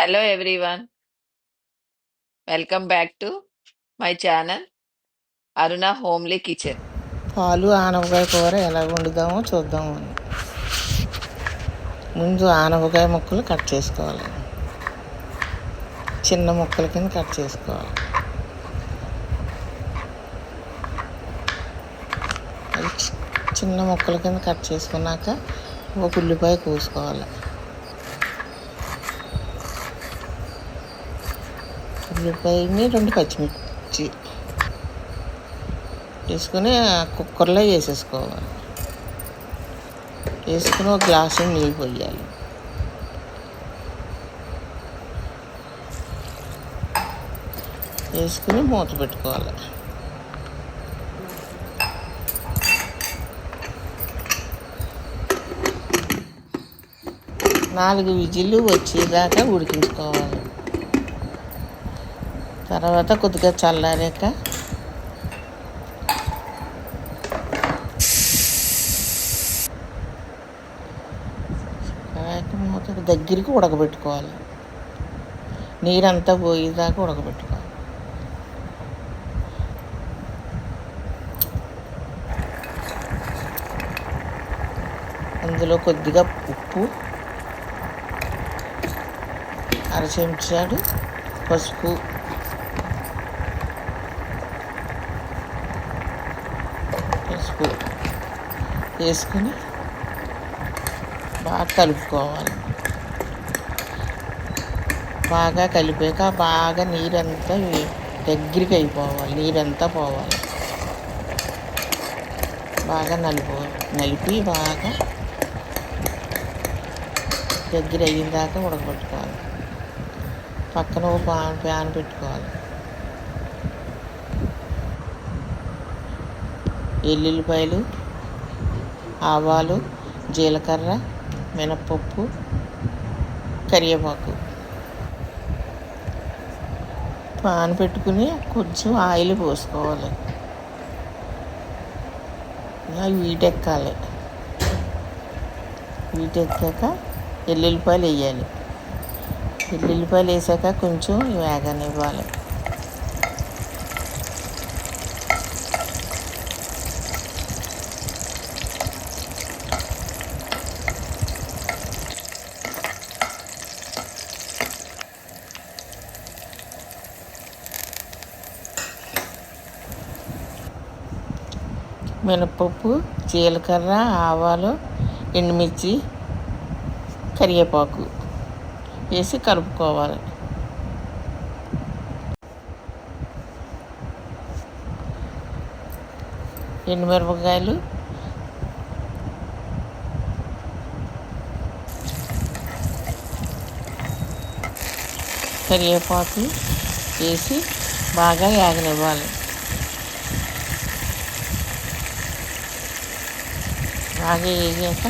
Hello everyone, welcome back to my channel Aruna Homely Kitchen. పాలు ఆనపకాయ కూర ఎలా వండుదామో చూద్దాము అని ముందు ఆనపకాయ ముక్కలు కట్ చేసుకోవాలి. చిన్న ముక్కల కింద కట్ చేసుకోవాలి. చిన్న ముక్కల కింద కట్ చేసుకున్నాక ఒక ఉల్లిపాయ కోసుకోవాలి. ఉల్లిపాయని రెండు పచ్చిమిర్చి వేసుకుని కుక్కర్లో వేసేసుకోవాలి. వేసుకుని ఒక గ్లాసు నీళ్ళు పోయాలి. వేసుకుని మూత పెట్టుకోవాలి. నాలుగు విజిల్లు వచ్చేదాకా ఉడికించుకోవాలి. తర్వాత కొద్దిగా చల్లారాక దగ్గరికి ఉడకబెట్టుకోవాలి. నీరంతా పోయేదాకా ఉడకబెట్టుకోవాలి. అందులో కొద్దిగా ఉప్పు అర చెంచాడు పసుపు వేసుకొని బాగా కలుపుకోవాలి. బాగా కలిపాక బాగా నీరంతా దగ్గరికి అయిపోవాలి నీరంతా పోవాలి. బాగా నలుపు నలిపి బాగా దగ్గర అయిన దాకా ఉడకబెట్టుకోవాలి. పక్కన ఒక పాన్ ప్యాన్ పెట్టుకోవాలి. ఎల్లుల్లిపాయలు ఆవాలు జీలకర్ర మినప్పప్పు కరివేపాకు. పాన్ పెట్టుకుని కొంచెం ఆయిల్ పోసుకోవాలి. అవి వీటెక్కాలి. వీటెక్కాక ఎల్లుల్లిపాయలు వేయాలి. ఎల్లుల్లిపాయలు వేసాక కొంచెం వేగనివ్వాలి. మినపప్పు జీలకర్ర ఆవాలు ఎండుమిర్చి కరివేపాకు వేసి కలుపుకోవాలి. ఎండుమిరపకాయలు కరివేపాకు వేసి బాగా యాగనివ్వాలి. బాగా వేగాక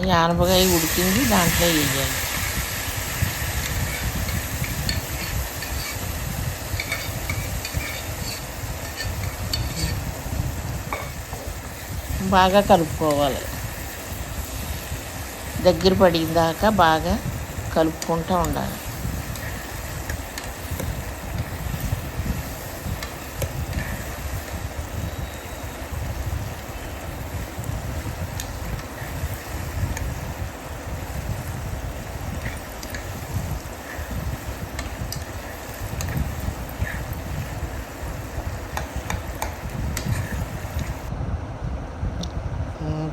ఈ ఆనపకాయ ఉడికింది దాంట్లో వేయాలి. బాగా కలుపుకోవాలి. దగ్గర పడిందాక దాకా బాగా కలుపుకుంటూ ఉండాలి.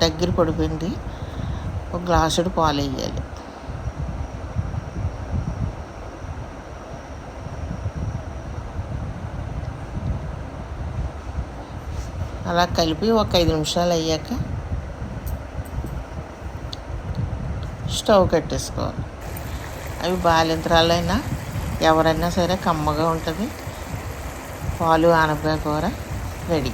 దగ్గర పడిపోయింది. ఒక గ్లాసుడు పాలు వేయాలి అలా కలిపి ఒక ఐదు నిమిషాలు అయ్యాక స్టవ్ కట్టేసుకోవాలి. అవి బాలింతరాలైనా ఎవరైనా సరే కమ్మగా ఉంటుంది. పాలు ఆనపకాయ కూర ready.